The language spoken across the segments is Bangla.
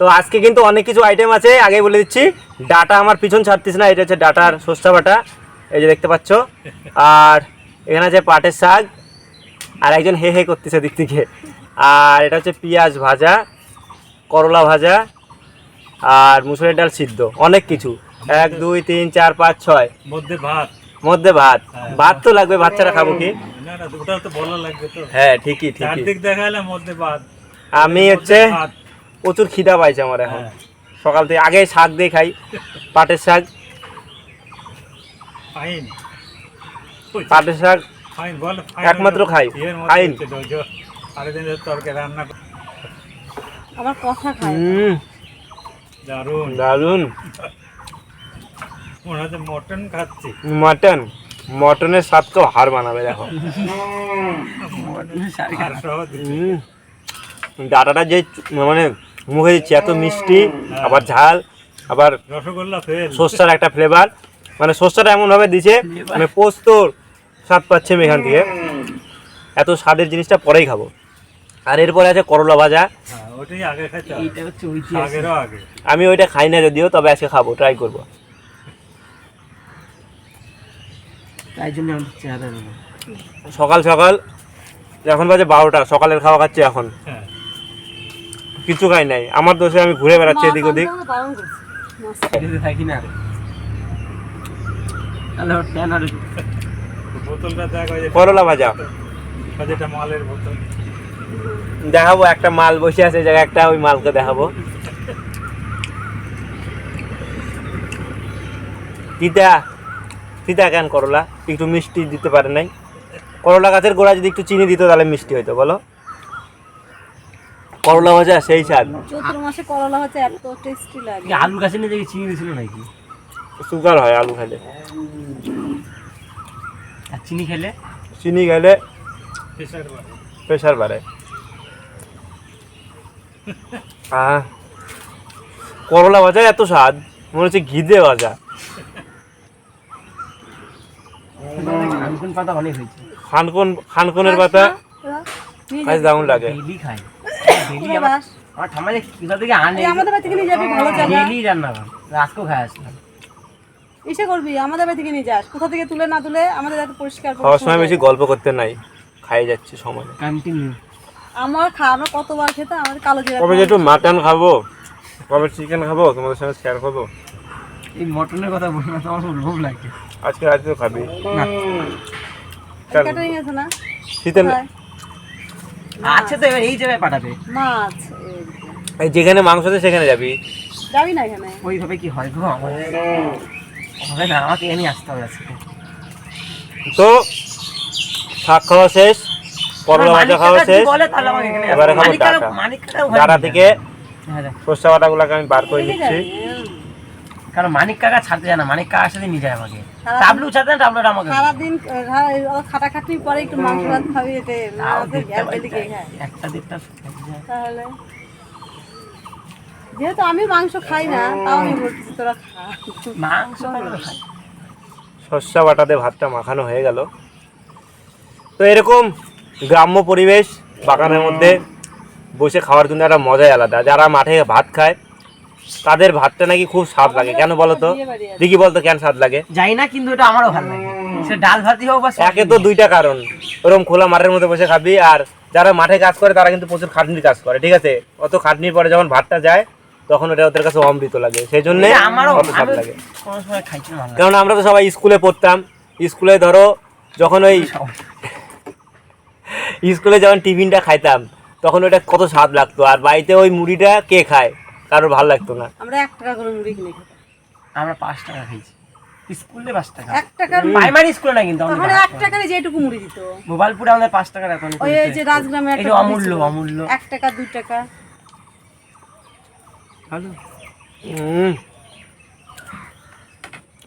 তো আজকে কিন্তু অনেক কিছু আইটেম আছে। আগে বলে দিচ্ছি ডাটা আমার পিছন ছাড়তিস না এটা হচ্ছে ডাটার সস্তা বাটা এই যে দেখতে পাচ্ছ। আর এখানে আছে পাটের শাক আর একজন হে হে করতেছে দিক থেকে। আর এটা হচ্ছে পেঁয়াজ ভাজা করলা ভাজা আর মুসুরের ডাল সিদ্ধ অনেক কিছু। এক দুই তিন চার পাঁচ ছয়। মধ্যে ভাত। মধ্যে ভাত। ভাত। তো লাগবে ভাত ছাড়া খাব কি? হ্যাঁ ঠিকই ঠিকই। আমি হচ্ছে প্রচুর খিদা পাইছে আমার এখন। হ্যাঁ। সকাল থেকে আগে শাক দিয়ে খাই পাটের শাক। পাটের শাক একমাত্র খাই। আইন। আমার কথা খায় দারুণ মনে মটন খাচ্ছি। মটন মটনের স্বাদ তো হার বানাবে দেখো। ডাটাটা যে মানে মুখে দিচ্ছি এত মিষ্টি আবার ঝাল আবার সর্ষার একটা ফ্লেভার মানে সর্ষাটা এমনভাবে দিছে মানে পোস্তর স্বাদ পাচ্ছি আমি এখান থেকে। এত স্বাদের জিনিসটা পরেই খাব। আর এরপরে আছে করলা ভাজা। হ্যাঁ, আমি ওইটা খাই না যদিও তবে আজকে খাব ট্রাই করব। সকাল সকাল এখন বাজে বারোটা সকালের খাওয়া খাচ্ছি এখন। হ্যাঁ। কিছু খাই নাই। আমার দোষে আমি ঘুরে বেড়াচ্ছি এদিক ওদিক। থাকি না করলা ভাজা। দেখাবো একটা মাল বসে আছে জায়গায় একটা ওই মালকে দেখাবো। তিতা তিতা কেন করলা? একটু মিষ্টি দিতে পারে নাই। করলা গাছের গোড়া যদি একটু চিনি দিত তাহলে মিষ্টি হইতো বলো। করলা ভাজা সেই স্বাদ। চৈত্র মাসে করলা হচ্ছে এত টেস্টি লাগে। আলু গাছে নিয়ে দেখি চিনি দিছিল নাকি? সুগার হয় আলু খেলে। আর চিনি খেলে? চিনি খেলে প্রেশার বাড়ে। প্রেশার বাড়ে। আহ। করলা ভাজা এত স্বাদ মনে হচ্ছে ঘিদে ভাজা। খানকুন পাতা অনেক হয়েছে। খানকন খানকনের পাতা যাবি। দারুণ লাগে। খাই কোথায় আমার ঠাম্মা যে কোথা থেকে আনে? আমাদের বাড়ি থেকে নিয়ে যাবি ভালো জায়গা। ডেলি রান্না আজকেও খাই আসলাম ইসে করবি আমাদের বাড়ি থেকে নিয়ে যাস। কোথা থেকে তুলে না তুলে আমাদের পরিষ্কার খাওয়ার সময় বেশি গল্প করতে নাই খাই যাচ্ছি সময়। কন্টিনিউ আমার খাওয়ানো কতবার খেতে আমাদের কালো জিরা কবে একটু মাটন খাব কবে চিকেন খাব তোমাদের সঙ্গে শেয়ার করব। এই মটনের কথা বলি না তো লোভ লাগে। আজকে রাতে তো খাবি। না ক্যাটারিং আছে না? শীতের? আছে তো এবার এই জায়গায় পাঠাবে। মাছ যেখানে মাংস আছে সেখানে যাবি। যাবি না এখানে? ওইভাবে কি হয় গো? হবে না আমাকে এনে আসতে হবে আজকে। তো শাক খাওয়া শেষ করলা ভাজা খাওয়া শেষ। যদি বলে তাহলে আমাকে এখানে এবারে খাব ডাটা। থেকে হ্যাঁ। সর্ষে বাটাগুলোকে আমি বার করে নিচ্ছি। কারণ মানিক কাকা ছাড়তে যায় না মানিক কাকার সাথে নিয়ে যায় আমাকে। টাবলু ছাড়তে না টাবলুটা আমাকে সারাদিন খাটাখাটি পরে একটু মাংস ভাত খাবি এতে খায় একটা দেড়টা তাহলে। যেহেতু আমি মাংস খাই না তাও আমি বলতেছি তোরা খা। মাংস খাই। শস্যা বাটাতে ভাতটা মাখানো হয়ে গেল। তো এরকম গ্রাম্য পরিবেশ বাগানের মধ্যে বসে খাওয়ার জন্য একটা মজাই আলাদা। যারা মাঠে ভাত খায় তাদের ভাতটা নাকি খুব স্বাদ লাগে। কেন বলো তো? বিয়ে বাড়ি আছে। দেখি বলতো কেন স্বাদ লাগে? যাই না কিন্তু এটা আমারও ভালো লাগে। সে ডাল ভাতই হোক বা একে তো দুইটা কারণ। ওরকম খোলা মাঠের মধ্যে বসে খাবি আর যারা মাঠে কাজ করে তারা কিন্তু প্রচুর খাটনির কাজ করে ঠিক আছে? অত খাটনির পরে যখন ভাতটা যায় তখন ওটা ওদের কাছে অমৃত লাগে। সেই জন্য স্বাদ লাগে। কারণ আমরা তো সবাই স্কুলে পড়তাম। স্কুলে ধরো যখন ওই স্কুলে যখন টিফিনটা খাইতাম তখন ওটা কত স্বাদ লাগতো। আর বাড়িতে ওই মুড়িটা কে খায়? কারোর ভালো লাগতো না। আমরা এক টাকা করে মুড়ি কিনে খেতাম। আমরা পাঁচ টাকা খাইছি। স্কুলে পাঁচ টাকা। এক টাকার প্রাইমারি স্কুলে না কিন্তু তাহলে এক টাকারে যেটুকু মুড়ি দিত। মোবাইলপুরে আমাদের পাঁচ টাকার এখন ওই যে রাজগ্রামে যে অমূল্য অমূল্য। এক টাকা দুই টাকা। ভালো? উম,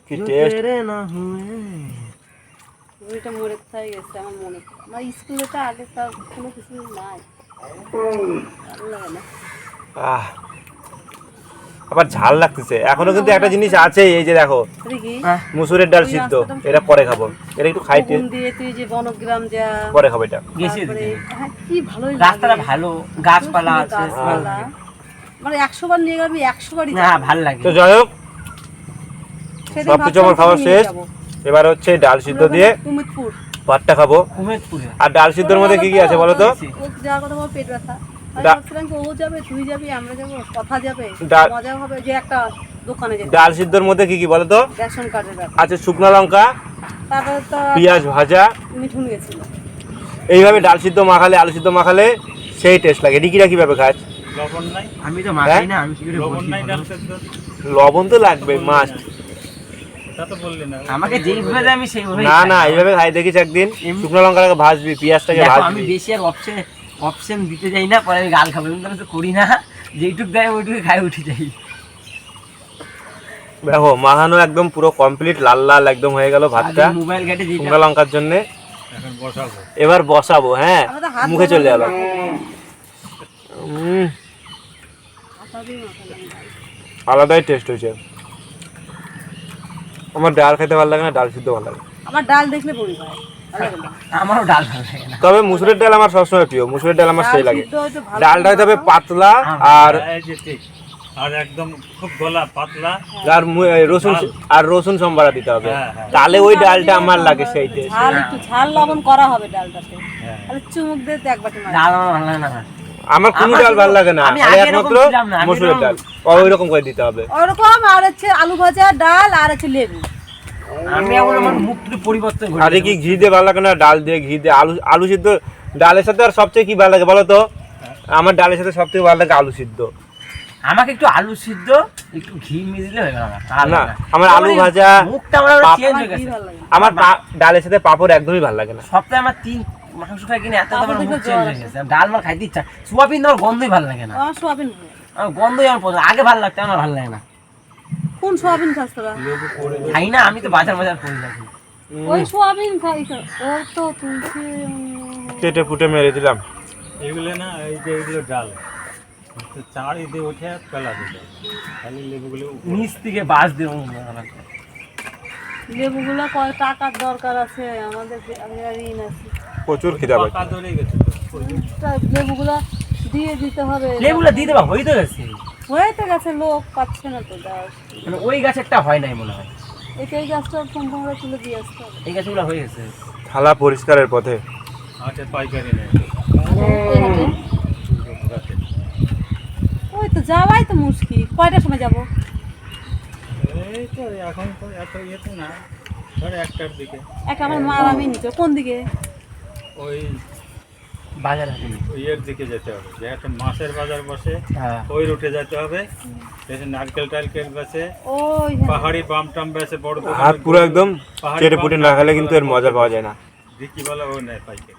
কি টেস্ট না হুয়ে। মুড়িটা মরে কোথায় গেছে আমার মনে পড়ে। আমার স্কুলে তো আগে তার কোনো কিছু নাই। ভালো লাগে না। আহ। আবার ঝাল লাগতেছে। এখনও কিন্তু একটা জিনিস আছে এই যে দেখো মুসুরের ডাল সিদ্ধ এটা পরে খাব। এটা একটু খাইতে। দিয়ে তুই যে বনগ্রাম যা পরে খাব এটা। হ্যাঁ কি ভালোই রাস্তাটা ভালো গাছপালা আছে। মানে একশো বার নিয়ে গেলে আমি একশো বারই না ভালো লাগে। তো যাই হোক সেদিন সব কিছু আমার খাওয়া শেষ। এবার হচ্ছে ডাল সিদ্ধ দিয়ে কুমিরপুর। ভাতটা খাব। আর ডাল সিদ্ধর মধ্যে কি কি আছে বলো তো? পেট ব্যথা। আমি ডা- ভাবছিলাম কি ও যাবে তুই যাবি আমরা যাব কথা যাবে মজা হবে যে একটা দোকানে যেতে। ডাল সিদ্ধর মধ্যে কি কি বলো তো? রেশন কার্ডের আছে শুকনো লঙ্কা তারপরে তো পেঁয়াজ ভাজা। মিঠুন গেছিল। এইভাবে ডাল সিদ্ধ মাখালে আলু সিদ্ধ মাখালে সেই টেস্ট লাগে। ডিকিরা কীভাবে খাস লবণ নাই? আমি তো মাখাই না আমি কি করে লবণ নাই ডাল সেদ্ধ? লবণ তো লাগবে মাস্ট তা তো বললি না। আমাকে যেইভাবে আমি সেইভাবে না না এইভাবে খাই দেখিস একদিন। শুকনো লঙ্কাটাকে ভাজবি পেঁয়াজটাকে আমি ভাজবি। বেশি আর অপশন অপশন দিতে যাই না পরে আমি গাল খাব। এমন তো করি না যেইটুক দেয় ওইটুকু খাই উঠে যাই। দেখো মাহানো একদম পুরো কমপ্লিট লাল লাল একদম হয়ে গেল ভাতটা। মোবাইল ঘাটে শুকনো লঙ্কার জন্য। এখন বসাবো। এবার বসাবো হ্যাঁ মুখে চলে ভাই। আলাদাই টেস্ট হয়েছে। আমার ডাল খেতে ভালো লাগে না ডাল সিদ্ধ ভালো লাগে আমার ডাল দেখলে না। আমারও ডাল ভালো লাগে না। তবে মুসুরের ডাল আমার সবসময় প্রিয় মুসুরের ডাল আমার সেই লাগে। ডালটা হতে হবে পাতলা আর এই যে ঠিক আর একদম খুব গলা পাতলা। আর রসুন আর রসুন সম্বারা দিতে হবে। হ্যাঁ, হ্যাঁ। তাহলে ওই ডালটা আমার লাগে সেই একটু ঝাল লবণ করা হবে ডালটাতে। হ্যাঁ। তাহলে চুমুক দিয়ে তো এক বাটি মার ডাল আমার ভালো লাগে না আমার। কোনো ডাল ভালো লাগে না আমি একমাত্র মুসুরের ডাল। ওই রকম করে দিতে হবে। ওরকম আর হচ্ছে আলু ভাজা ডাল আর হচ্ছে লেবু। আমি এখন আমার মুখটা পরিবর্তন করি আরে কি ঘি দিয়ে ভালো লাগে না? ডাল দিয়ে ঘি দিয়ে আলু আলু সিদ্ধ। ডালের সাথে আর সবচেয়ে কি ভালো লাগে বলো তো? আমার ডালের সাথে সবথেকে ভালো লাগে আলু সিদ্ধ। আমাকে একটু আলু সিদ্ধ একটু ঘি মিশলে হয়ে গেল আমার না, আমার আলু ভাজা, মুখটা আমার পাপ- চেঞ্জ হয়ে গেছে। আমার ডালের সাথে পাপড় একদমই ভালো লাগে না। সপ্তাহে আমার তিন মাংস খাই কিনে এত আমার মুখ চেঞ্জ হয়ে গেছে। ডাল মার খাইতে ইচ্ছা। সোয়াবিন আমার গন্ধই ভালো লাগে না। সোয়াবিন আমার গন্ধই আমার পছন্দ। আগে ভালো লাগতো আমার ভালো লাগে না। কোন সোয়াবিন খাস তোরা? খাই না আমি তো বাজার বাজার করি না। ওই সোয়াবিন খাই তো- ওর তো তুলসী কেটে ফুটে মেরে দিলাম। এগুলো না এই যে এগুলো ডাল। তো চার ঈদে উঠে পেলা দিতে খালি লেবুগুলো। নিচ থেকে বাস দেবো লেবুগুলো কয় টাকার দরকার আছে? আমাদের ঋণ আছে প্রচুর খিদা পাচ্ছে পাকা ধরে গেছে। লেবুগুলো দিয়ে দিতে হবে। লেবুগুলো দিয়ে দেবা হয়ে তো গেছে। হয়ে তো গেছে লোক পাচ্ছে না তো দেওয়ার মানে ওই গাছেরটা হয় নাই মনে হয়। একে এই গাছটা সম্পূর্ণ তুলে দিয়ে আসতে হবে। এই গাছগুলো হয়ে গেছে। থালা পরিষ্কারের পথে। হাটে পাইকারি নেই। এই। ওই তো যাওয়াই তো মুশকিল। কয়টার সময় যাব? এই তো এখন তো এত ইয়েতে না। ধর একটার দিকে। এক আমার মার আমি নিচে কোন দিকে? ওই বাজার ওই ইয়ের দিকে যেতে হবে। যে একটা মাছের বাজার বসে হ্যাঁ। ওই রুটে যেতে হবে। এসে নারকেল টারকেল বেছে ওই পাহাড়ি বাম টাম বেছে বড় হাত পুরো একদম চেটে পুটে না খেলে কিন্তু এর মজা পাওয়া যায় না। বিক্রি বলে ও নেয় পাইকারি।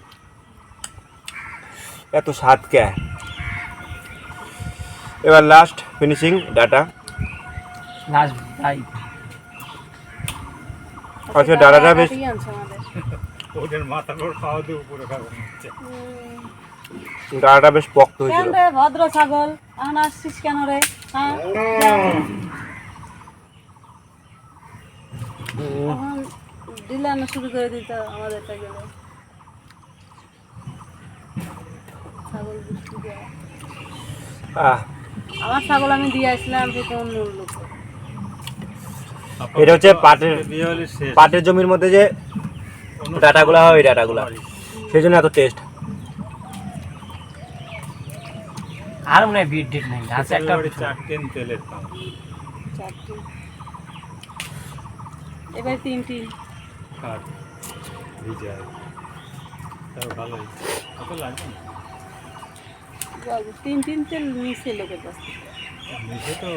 এত স্বাদ কে? এবার লাস্ট ফিনিশিং ডাটা। লাস্ট তাই আচ্ছা, ডালাটা বেশ- আমাদের। ওদের মাথার উপর খাওয়া দিয়ে উপরে খাওয়া হচ্ছে হুম। বেশ পক্ত কেন রে ভদ্র ছাগল? এখন আসছিস কেন রে? হ্যাঁ? শুরু করে দিত আমাদেরটা গেলে। ছাগল আহ আমার ছাগল আমি দিয়ে আসলাম লোক এটা হচ্ছে পাটের- পাটের জমির মধ্যে যে ডাটাগুলো হয় ওই ডাটাগুলো। সেই জন্য এত টেস্ট আর মনে হয় বিট ডেট নেই। আছে একটা চার টিন তেলের পাম এবার তিনটি। খাট ভিজায় তাও ভালোই। কত লাগবে। তিন তিন তেল নিচে লোকের কাছ মিশে তো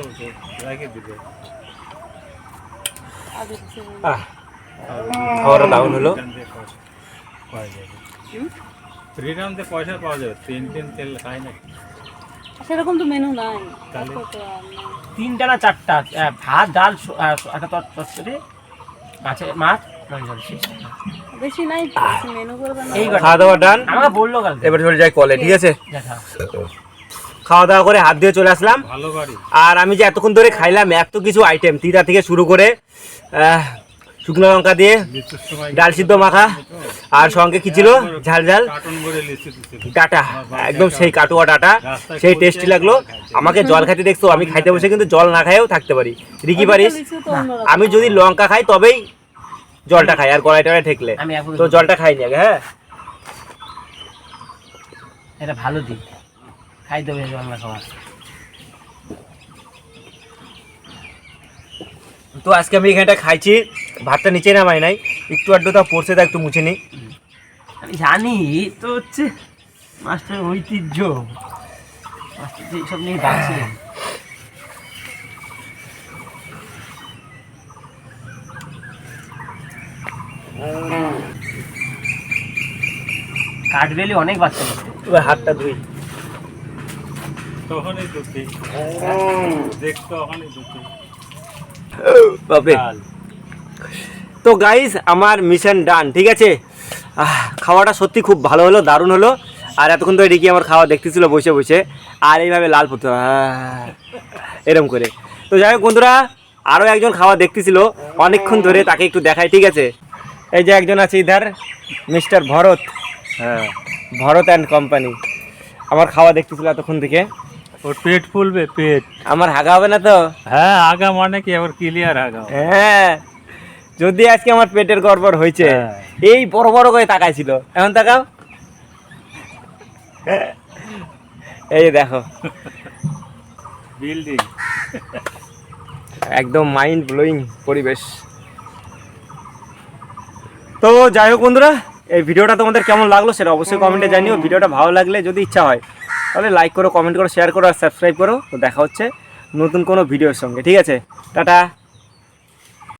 রেখে দিবে। আগে আহ খাওয়াটা হলো। পয়সা পাওয়া যাবে তিন তিন তেল খায় না সেরকম তো মেনু নাই। তিনটা না চারটা ভাত ডাল একটা তরকারি মাছের মাছ মাছ ঝোল, শেষ। বেশি নাই মেনু করবে না। এই খাওয়া দাওয়া ডান আমাকে বলল কাল এবার চলে যাই কলে ঠিক আছে? খাওয়া দাওয়া করে হাত দিয়ে চলে আসলাম। ভালো আর আমি যে এতক্ষণ ধরে খাইলাম এত কিছু আইটেম তিতা থেকে শুরু করে আহ, শুকনো লঙ্কা দিয়ে ডাল সিদ্ধ মাখা। আর সঙ্গে কি ছিল? ঝাল ঝাল ডাটা। একদম সেই কাটুয়া ডাটা। সেই টেস্টি লাগল। আমাকে জল খাইতে দেখছ আমি খাইতে বসে কিন্তু জল না খাইও থাকতে পারি। রিকি পারিস। আমি যদি লঙ্কা খাই তবেই জলটা খাই আর গলায় টলায় ঠেকলে। তো জলটা খাইনি আগে হ্যাঁ? এটা ভালো দিক। খাই দেবে বাংলা খাবার তো আজকে আমি এখানটা খাইছি ভাতটা নিচে নামাই নাই একটু আড্ডু তা পড়ছে তা একটু মুছে নিই। আমি জানি তো হচ্ছে মাস্টার ঐতিহ্য। মাস্টার সব নিয়ে কাঠবেলি অনেক বাচ্চা এবার হাতটা ধুই। তখনই দুঃখী দেখতো তখনই দুঃখী বাপরে। তো গাইস আমার মিশন ডান ঠিক আছে? খাওয়াটা সত্যি খুব ভালো হলো দারুণ হলো। আর এতক্ষণ ধরে রিকি আমার খাওয়া দেখতেছিল বসে বসে। আর এইভাবে লাল পড়তো। এরম করে। তো যাই হোক বন্ধুরা আরও একজন খাওয়া দেখতেছিল। অনেকক্ষণ ধরে তাকে একটু দেখাই ঠিক আছে? এই যে একজন আছে ইধার মিস্টার ভরত। হ্যাঁ। Bharat and company. আমার খাওয়া দেখতেছিল এতক্ষণ থেকে। ওর পেট ফুলবে পেট। আমার হাগা হবে না তো? হ্যাঁ আগা মানে কি? আবার ক্লিয়ার আগা হ্যাঁ যদি আজকে আমার পেটের গড়বড় হয়েছে হ্যাঁ। এই বড় বড় করে তাকাইছিল। এখন তাকাও। এই দেখো। বিল্ডিং একদম মাইন্ড ব্লোয়িং পরিবেশ। তো যাই হোক বন্ধুরা এই ভিডিওটা তোমাদের কেমন লাগল সেটা অবশ্যই কমেন্টে জানিও। ভিডিওটা ভালো লাগলে যদি ইচ্ছা হয় তাহলে লাইক করো কমেন্ট করো শেয়ার করো আর সাবস্ক্রাইব করো। তো দেখা হচ্ছে নতুন কোনো ভিডিওর সঙ্গে। ঠিক আছে? টাটা।